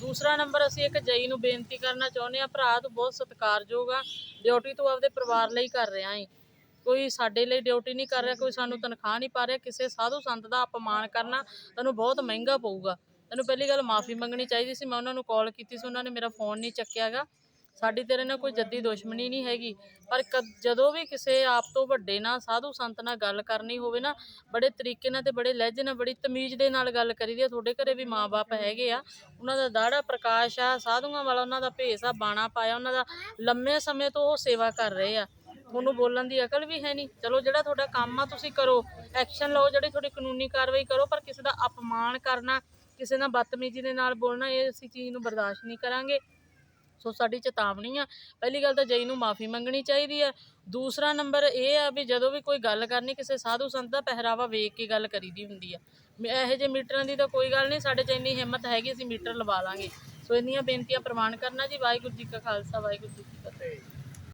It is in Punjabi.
ਦੂਸਰਾ ਨੰਬਰ, ਅਸੀਂ ਇੱਕ ਜਈ ਨੂੰ ਬੇਨਤੀ ਕਰਨਾ ਚਾਹੁੰਦੇ ਆ ਭਰਾ ਤੂੰ ਬਹੁਤ ਸਤਿਕਾਰਯੋਗ ਆ, ਡਿਊਟੀ ਤੂੰ ਆਪਦੇ ਪਰਿਵਾਰ ਲਈ ਕਰ ਰਿਹਾ ਏ। ਕੋਈ ਸਾਡੇ ਲਈ ਡਿਊਟੀ ਨਹੀਂ ਕਰ ਰਿਹਾ, ਕੋਈ ਸਾਨੂੰ ਤਨਖਾਹ ਨਹੀਂ ਪਾ ਰਿਹਾ, ਕਿਸੇ ਸਾਧੂ ਸੰਤ ਦਾ ਅਪਮਾਨ ਕਰਨਾ ਤੈਨੂੰ ਬਹੁਤ ਮਹਿੰਗਾ ਪਊਗਾ। ਤੈਨੂੰ ਪਹਿਲੀ ਗੱਲ ਮਾਫੀ ਮੰਗਣੀ ਚਾਹੀਦੀ ਸੀ, ਮੈਂ ਉਹਨਾਂ ਨੂੰ ਕਾਲ ਕੀਤੀ ਸੀ, ਉਹਨਾਂ ਨੇ ਮੇਰਾ ਫੋਨ ਨਹੀਂ ਚੱਕਿਆਗਾ ਸਾਡੀ ਤੇਰੇ ਨਾਲ ਕੋਈ ਜੱਦੀ ਦੁਸ਼ਮਣੀ ਨਹੀਂ ਹੈਗੀ। ਪਰ ਕ- ਜਦੋਂ ਵੀ ਕਿਸੇ ਆਪ ਤੋਂ ਵੱਡੇ ਨਾਲ ਸਾਧੂ ਸੰਤ ਨਾਲ ਗੱਲ ਕਰਨੀ ਹੋਵੇ ਨਾ, ਬੜੇ ਤਰੀਕੇ ਨਾਲ ਤੇ ਬੜੇ ਲਹਿਜੇ ਨਾਲ, ਬੜੀ ਤਮੀਜ਼ ਦੇ ਨਾਲ ਗੱਲ ਕਰੀਦੀ ਆ। ਤੁਹਾਡੇ ਘਰੇ ਵੀ ਮਾਪੇ ਹੈਗੇ ਆ। ਉਹਨਾਂ ਦਾ ਦਾੜਾ ਪ੍ਰਕਾਸ਼ ਆ, ਸਾਧੂਆਂ ਵਾਲਾ ਉਹਨਾਂ ਦਾ ਭੇਸ ਆ, ਬਾਣਾ ਪਾਇਆ, ਉਹਨਾਂ ਦਾ ਲੰਮੇ ਸਮੇਂ ਤੋਂ ਉਹ ਸੇਵਾ ਕਰ ਰਹੇ ਆ। ਤੁਹਾਨੂੰ ਬੋਲਣ ਦੀ ਅਕਲ ਵੀ ਹੈ ਨਹੀਂ। ਚਲੋ, ਜਿਹੜਾ ਤੁਹਾਡਾ ਕੰਮ ਆ, ਤੁਸੀਂ ਕਰੋ। ਐਕਸ਼ਨ ਲਓ, ਜਿਹੜੀ ਤੁਹਾਡੀ ਕਾਨੂੰਨੀ ਕਾਰਵਾਈ ਕਰੋ, ਪਰ ਕਿਸੇ ਦਾ ਅਪਮਾਨ ਕਰਨਾ, ਕਿਸੇ ਨਾਲ ਬਦਤਮੀਜ਼ੀ ਦੇ ਨਾਲ ਬੋਲਣਾ, ਇਹ ਅਸੀਂ ਚੀਜ਼ ਨੂੰ ਬਰਦਾਸ਼ਤ ਨਹੀਂ ਕਰਾਂਗੇ। ਸੋ ਸਾਡੀ ਚੇਤਾਵਨੀ ਆ। ਪਹਿਲੀ ਗੱਲ ਤਾਂ ਜਈ ਨੂੰ ਮਾਫੀ ਮੰਗਣੀ ਚਾਹੀਦੀ ਆ। ਦੂਸਰਾ ਨੰਬਰ ਇਹ ਆ ਵੀ ਜਦੋਂ ਵੀ ਕੋਈ ਗੱਲ ਕਰਨੀ ਕਿਸੇ ਸਾਧੂ ਸੰਤ ਦਾ ਪਹਿਰਾਵਾ ਵੇਖ ਕੇ ਗੱਲ ਕਰੀਦੀ ਹੁੰਦੀ ਆ। ਮ- ਇਹੋ ਜਿਹੇ ਮੀਟਰਾਂ ਦੀ ਤਾਂ ਕੋਈ ਗੱਲ ਨਹੀਂ, ਸਾਡੇ 'ਚ ਇੰਨੀ ਹਿੰਮਤ ਹੈਗੀ ਅਸੀਂ ਮੀਟਰ ਲਵਾ ਲਾਂਗੇ। ਸੋ ਇੰਨੀਆਂ ਬੇਨਤੀਆਂ ਪ੍ਰਵਾਨ ਕਰਨਾ ਜੀ। ਵਾਹਿਗੁਰੂ ਜੀ ਕਾ ਖਾਲਸਾ, ਵਾਹਿਗੁਰੂ ਜੀ ਕੀ ਫਤਿਹ।